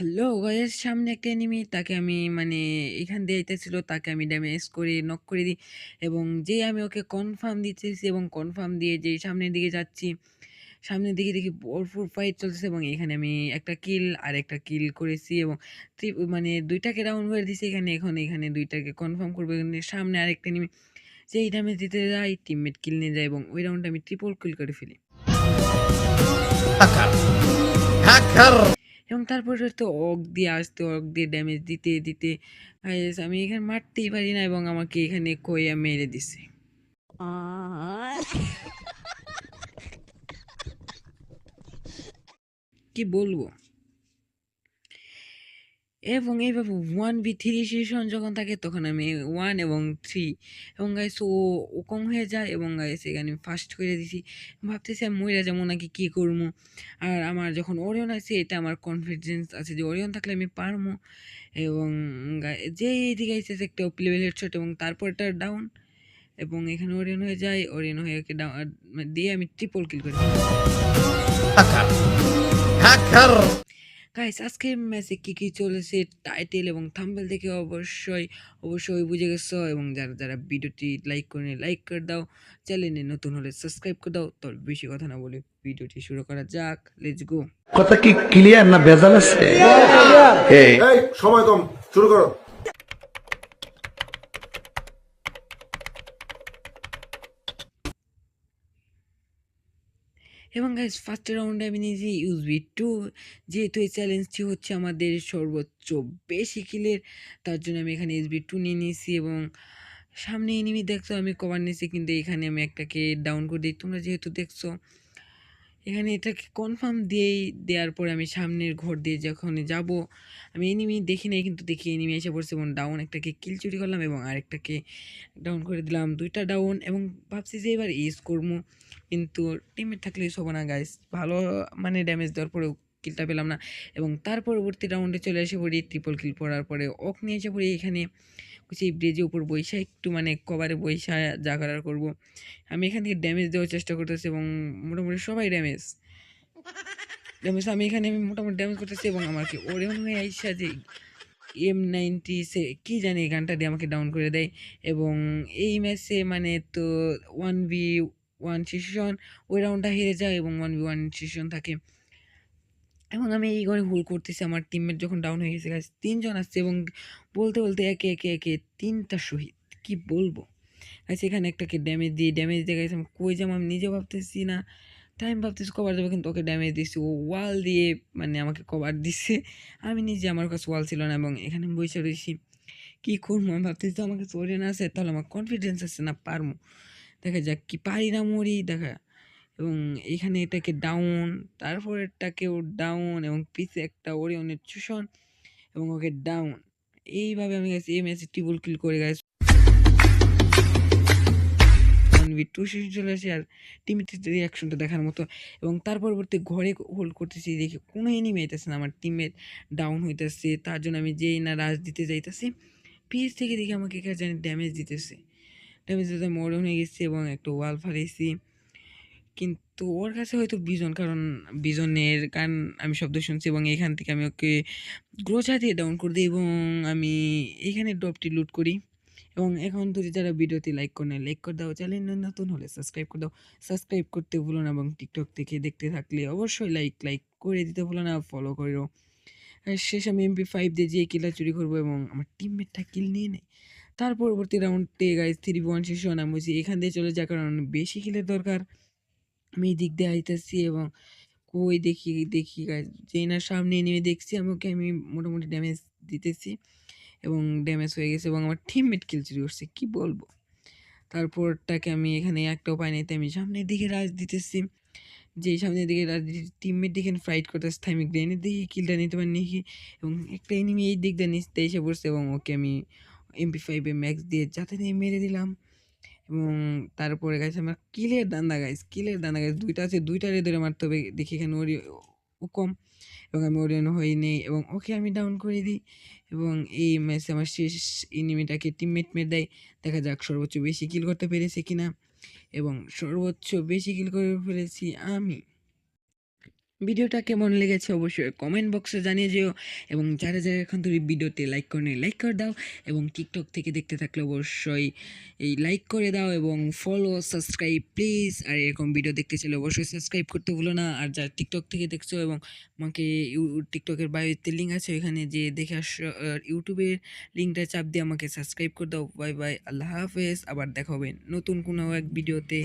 Hello guys সামনে একটা enemy তাকে আমি মানে এখান দিয়ে আইতেছিল, তাকে আমি ড্যামেজ করে নক করে দিই এবং যেই আমি ওকে কনফার্ম দিতেছি এবং কনফার্ম দিয়ে যেই সামনের দিকে যাচ্ছি, সামনের দিকে দেখি ভরপুর ফাইট চলতেছে এবং এখানে আমি একটা কিল আর একটা কিল করেছি এবং মানে দুইটাকে রাউন্ড করে দিছি এখানে, এখন এখানে দুইটাকে কনফার্ম করব, এখানে সামনে আরেকটা এনিমি যেই ড্যামেজ দিতে যায় টিমমেট কিল নিয়ে যায় এবং ওই রাউন্ডে আমি ট্রিপল কিল করে ফেলি. এবং তারপরে তো অক দিয়ে আসতে অক দিয়ে ড্যামেজ দিতে দিতে। আমি এখানে মারতেই পারি না এবং আমাকে এখানে কইয়া মেরে দিছে। কি বলব? এবং এইভাবে ওয়ান বি থ্রি সিজন যখন থাকে, তখন আমি ওয়ান এবং থ্রি এবং গাইস ও ও কম হয়ে যায় এবং গাইস এখানে ফার্স্ট করে দিছি। ভাবতেছি আমি মহিলা যেমন নাকি কী করব? আর আমার যখন ওরিয়ন আছে এটা আমার কনফিডেন্স আছে যে ওরিয়ন থাকলে আমি পারব। এবং যে এইদিকে আইসে একটা লেভেল হেডশট এবং তারপরটা ডাউন এবং এখানে ওরিয়ন হয়ে যায় ওরিয়ন হয়ে ডাউন দিয়ে আমি ট্রিপল কিল করি. গাইস আজকের ম্যাচে কী কী চলেছে টাইটেল এবং থাম্বেল দেখে অবশ্যই অবশ্যই বুঝে গেছো এবং যারা যারা ভিডিওটি লাইক করে লাইক করে দাও। চ্যানেলে নতুন হলে সাবস্ক্রাইব করে দাও। তবে বেশি কথা না বলে ভিডিওটি শুরু করা যাক। লেটস গো কথা কি ক্লিয়ার না ভেজাল আছে? এই সময় কম। শুরু করো। এবং গাইজ ফার্স্ট রাউন্ডে আমি নিয়েছি ইউজবি টু যেহেতু এই চ্যালেঞ্জটি হচ্ছে আমাদের সর্বোচ্চ বেশি কিলের তার জন্য আমি এখানে ইউজবি টু নিয়ে নিয়েছি এবং সামনে এনিমি দেখছ, আমি কভার নিয়েছি, কিন্তু এখানে আমি একটাকে ডাউন করে দিই। তোমরা যেহেতু দেখছ এখানে এটাকে কনফার্ম দিয়েই দেওয়ার পরে আমি সামনের ঘর দিয়ে যখন যাব, আমি এনিমি দেখি নাই, কিন্তু দেখি এনিমি এসে পড়ছে এবং ডাউন একটাকে কিল চুরি করলাম এবং আরেকটাকে ডাউন করে দিলাম, দুইটা ডাউন এবং ভাবছি যে এবার ইউজ করব। কিন্তু টিমের থাকলে ইউজ হব না গাইস ভালো মানে ড্যামেজ দেওয়ার পরেও কিলটা পেলাম না। এবং তার পরবর্তী রাউন্ডে চলে এসে পড়ি ট্রিপল কিল পড়ার পরে ওক নিয়ে এসে পড়ি এখানে। সেই ব্রিজের উপর বৈশা একটু মানে কভারে বৈশা যা করার করব। আমি এখান থেকে ড্যামেজ দেওয়ার চেষ্টা করতেছি এবং মোটামুটি সবাই ড্যামেজ ড্যামেজ আমি এখানে আমি মোটামুটি ড্যামেজ করতেছি এবং আমাকে ওরে হয়ে আইসা যে এম নাইনটি সে কী জানি এই গানটা দিয়ে আমাকে ডাউন করে দেয় এবং এই ম্যাচে মানে তো ওয়ান বি ওয়ান সিজন ওই রাউন্ডটা হেরে যায় এবং ওয়ান বি ওয়ান সিজন থাকে। এবং আমি এই ঘরে হুল করতেছি আমার টিমমেট যখন ডাউন হয়ে গেছে guys, তিনজন আসছে এবং বলতে বলতে একে একে একে তিনটা শহীদ। কি বলব? গাইস এখানে একটাকে ড্যামেজ দিয়ে ড্যামেজ দিয়ে গেছে আমি কই যাব? আমি নিজে ভাবতেছি না। তাই আমি ভাবতেছি কভার দেবো কিন্তু ওকে ড্যামেজ দিচ্ছি ও ওয়াল দিয়ে মানে আমাকে কভার দিচ্ছে আমি নিজে আমার কাছে ওয়াল ছিল না এবং এখানে বসে রয়েছি কী করব? আমি ভাবতেছি তো আমাকে চলে না আছে তাহলে আমার কনফিডেন্স আছে না পারব। দেখা যাক কি পারি না মরি দেখা এবং এখানে এটাকে ডাউন তারপরেরটাকেও ডাউন এবং পিছে একটা ওরিয়নের চুষণ এবং ওকে ডাউন এইভাবে আমি গেছি এই ম্যাচে টিবল কিল করে গেছি টু সেশন চলে আসে আর টিমের রিয়াকশনটা দেখার মতো। এবং তার পরবর্তী ঘরে হোল্ড করতেছি, দেখি কোনো এনিমি আইতেছে না, আমার টিমের ডাউন হইতেছে, তার জন্য আমি যেই না রাজ দিতে যাইতেছি পিস থেকে দেখি আমাকে কে জানি ড্যামেজ দিতেছে। ড্যামেজ দিতে মরণ হয়ে গেছি এবং একটা ওয়াল ফারিয়েছি কিন্তু ওর কাছে হয়তো বিজন, কারণ বিজনের গান আমি শব্দ শুনছি এবং এখান থেকে আমি ওকে গ্রোচা দিয়ে ডাউন করে দিই এবং আমি এইখানে ড্রপটি লুট করি। এবং এখন যদি যারা ভিডিওতে লাইক করে না লাইক করে দাও। চ্যানেল নতুন হলে সাবস্ক্রাইব করে দাও। সাবস্ক্রাইব করতে ভুলো না এবং টিকটক থেকে দেখতে থাকলে অবশ্যই লাইক লাইক করে দিতে ভুলো না ফলো করো শেষ আমি এমপি ফাইভ দিয়ে যেয়ে কিলা চুরি করব এবং আমার টিমমেটটা কিল নিয়ে নেয়। তার পরবর্তী রাউন্ডে গাইজ থ্রি ওয়ান সেশন আমি বলছি এখান দিয়ে চলে যাওয়ার কারণ বেশি কিলের দরকার। আমি এই দিক দিয়ে আইতেছি এবং কই দেখি দেখি যেই না সামনে নেমে দেখছি আমি ওকে আমি মোটামুটি ড্যামেজ দিতেছি এবং ড্যামেজ হয়ে গেছে এবং আমার টিমমেট কিল চুরি করছে, কী বলব? তারপরটাকে আমি এখানে একটা উপায় নেই, তাই আমি সামনের দিকে রাজ দিতেছি। যে সামনের দিকে রাজ টিমমেট দিকে ফাইট করতেছে আমি গ্রেনেড দিকে কিলটা নিতে পারি নাকি এবং একটা এনিমি এই দিক দিয়ে নিচতে এসে পড়ছে এবং ওকে আমি এমপি ফাইভে ম্যাক্স দিয়ে যাতে নিয়ে মেরে দিলাম। এবং তারপরে গাইছে আমার কিলের দান্দা গাইস কিলের দান্দা গাইস দুইটা আছে দুইটারে ধরে মারতে হবে, দেখি এখানে ওরি ও কম এবং আমি ওরিয়ন হয়ে নেই এবং ওকে আমি ডাউন করে দিই এবং এই ম্যাচে আমার শেষ এনিমিটাকে টিমমেট মেরে দেয়। দেখা যাক সর্বোচ্চ বেশি কিল করতে পেরেছে কিনা এবং সর্বোচ্চ বেশি কিল করে ফেলেছি আমি। ভিডিওটা কেমন লেগেছে অবশ্যই কমেন্ট বক্সে জানিয়ে যেও। এবং যারা যারা এখন তুমি ভিডিওতে লাইক করে লাইক করে দাও এবং টিকটক থেকে দেখতে থাকলে অবশ্যই এই লাইক করে দাও এবং ফলো সাবস্ক্রাইব প্লিজ আর এরকম ভিডিও দেখতে চাইলে অবশ্যই সাবস্ক্রাইব করতে ভুলো না। আর যারা টিকটক থেকে দেখছ এবং আমাকে টিকটকের বায়োতে লিঙ্ক আছে, ওইখানে যে দেখে আসো ইউটিউবের লিঙ্কটা চাপ দিয়ে আমাকে সাবস্ক্রাইব করে দাও। বাই বাই আল্লাহ হাফেজ। আবার দেখা হবে নতুন কোনো এক ভিডিওতে